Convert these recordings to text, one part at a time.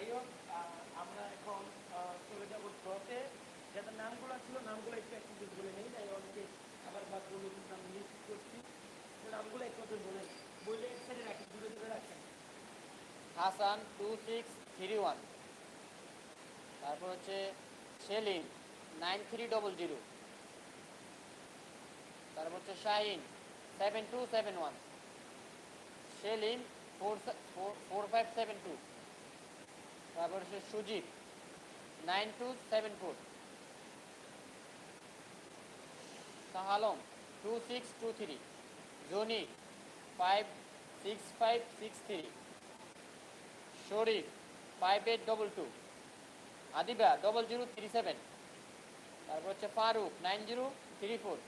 যাই হোক আমরা এখন চলে যাব ড্রতে যাদের নামগুলো ছিল, নামগুলো একটু একটু বলে নেই তাই অনেকে আবার বাকি নতুন নাম লিস্ট করছি। নামগুলো একটু বলে বলে এক সাইডে রাখি, দূরে দূরে রাখেন। Hasan two six three one. তারপর হচ্ছে Selim nine three double zero. তারপর হচ্ছে Shahin seven two seven one. Selim four four five seven two. তারপর হচ্ছে Sujit nine two seven four Shah Alam two six two three Jony five six five six three Sharif five eight double two Adiba double zero three seven তারপর হচ্ছে Faruk nine zero three four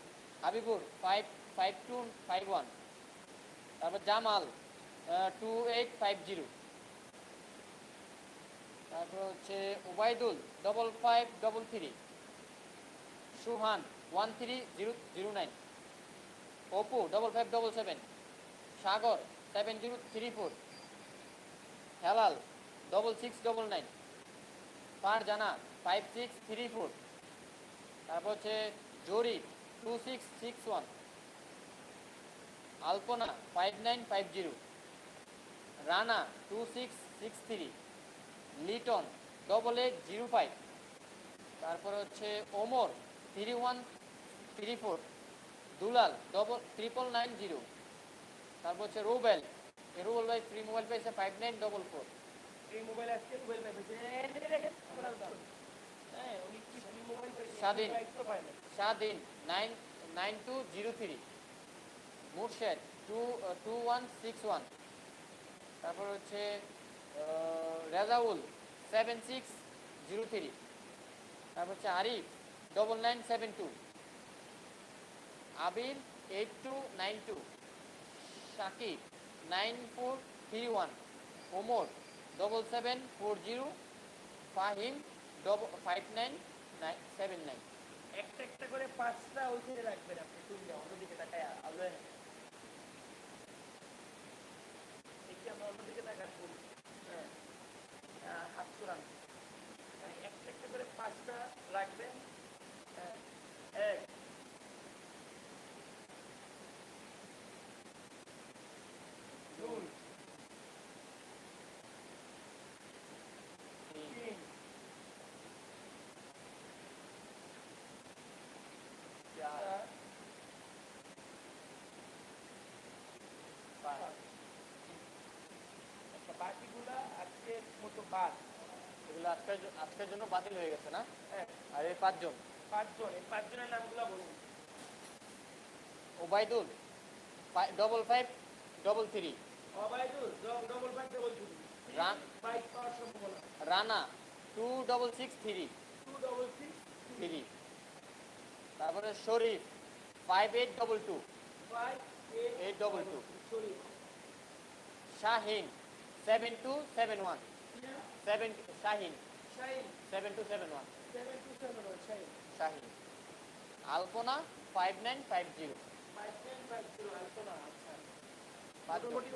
Habibur five five two five one তারপর Jamal two eight five zero তারপর হচ্ছে Obaidul double five double three Suhan one three zero zero nine Apu double five double seven Sagar seven zero three four Helal double six double nine Farzana five six three four তারপর হচ্ছে Jori two six six one Alpana five nine five zero Rana two six six three Liton double eight zero five তারপর হচ্ছে Omar three one three four Dulal double triple nine zero তারপর হচ্ছে রুবেল রুবেল ভাই free mobile পেয়েছে five nine double four. হ্যাঁ স্বাধীন। একটু পায় না। Shahdin nine nine two zero three Murshed two two one six one তারপর হচ্ছে Rezaul seven six zero three তারপর হচ্ছে Arif double nine seven two Abir eight two nine two Shakib nine four three one Omar double seven four zero Fahim double five nine nine seven nine একটা একটা করে পাঁচটা ওইখানে রাখবেন আপনি তুললে অন্যদিকে তাকায় আলো একটু আমরা অন্যদিকে মানে একটা একটা করে হ্যাঁ আচ্ছা আজকের মতো বাদ এগুলো আজকের আজকের জন্য বাতিল হয়ে গেছে না? হ্যাঁ। আর এই পাঁচজন? পাঁচজন এই পাঁচজনের নামগুলো বলুন। Obaidul double five double three Obaidul double five double two Rana two double six three two double six three তারপরে Sharif five eight double two five eight double two Shahin seven two seven one seven Shahin seven two seven one Shahin Alpana five nine five zero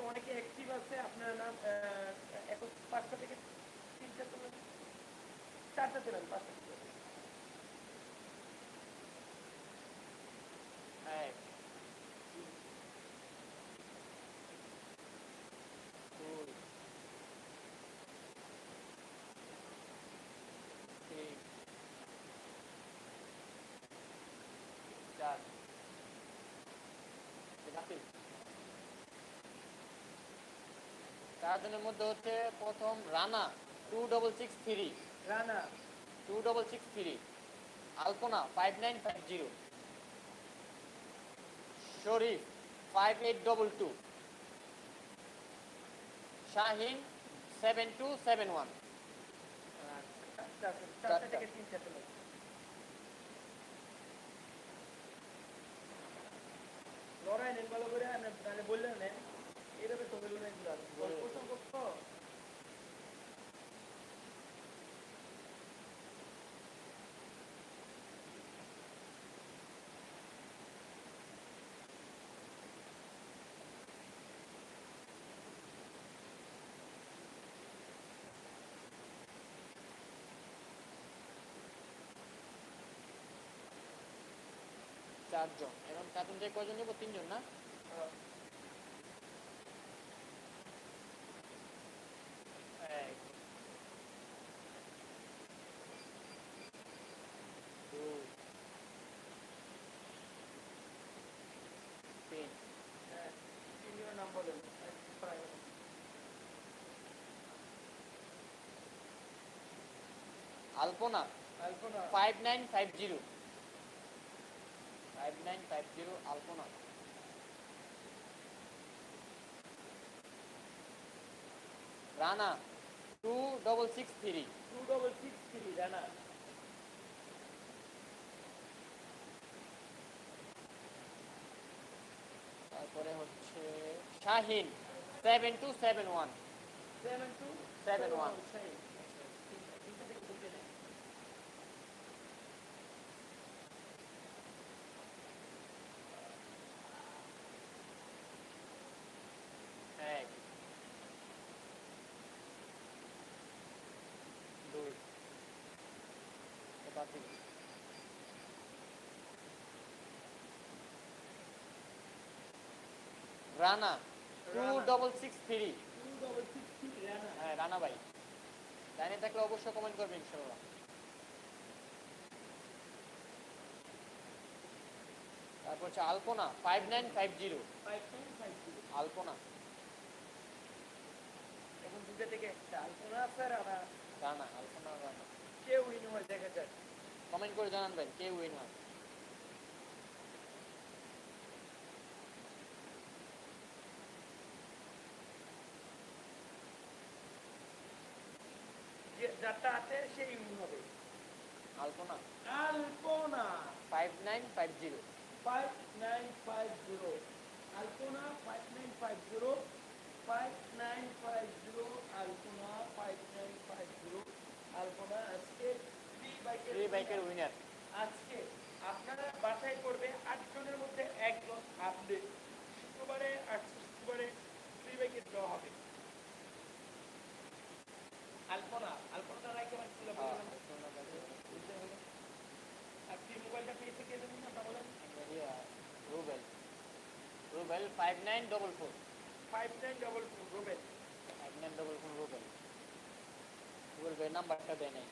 অনেকে active আছে আপনার নাম পাঁচটা থেকে তিনটা চারটা তোলেন পাঁচটা বাতিল চারজনের মধ্যে হচ্ছে প্রথম Rana two double six three Rana two double six three Alpana five nine five zero Sharif five eight double two Shahin seven two seven one চারটা চারটা চারটা। থেকে তিনটা চলে লড়াই নেন ভালো করে না- নাহলে বললেন না এইভাবে তো হইল না এগুলো বলে। প্রথম কক্ষ চারজন এবং চারজন থেকে কয়জন নেব তিনজন না Alpana Alpana five nine five zero five nine five zero Alpana Rana two double six three two double six three Rana তারপরে হচ্ছে Shahin seven two seven one seven two one. তিনটা Rana two double six three হ্যাঁ রানা ভাই। লাইনে থাকলে অবশ্যই comment করবেন ইনশাল্লাহ তারপর হচ্ছে Alpana five nine five zero Alpana. এখন দুটো থেকে আলপনা আছে রানা। রানা আলপনা রানা। কেউ উইন হয় দেখা যায় কমেন্ট করে জানান ভাই কে উইন হয়। যে যারটা আছে সেই হবে। Alpana Alpana five nine five zero five nine five zero Alpana five nine five zero five nine five zero Alpana five nine five zero Alpana আজকে ফ্রি বাইকের ফ্রি বাইকের উইনার আজকে আপনারা বাছাই করবে আটজনের মধ্যে একজন আপনি শুক্রবারে আর শুক্রবারে ফ্রি বাইকের দেওয়া হবে আলপনা আলপনাটা রাখতে পারছিল হ্যাঁ, আপনি মোবাইলটা পেয়েছে কে দেবেন না তা বলেন Rubel Rubel five nine double four five nine double four Rubel five nine double four Rubel Rubel ভাই নাম্বারটা দেয় নাই।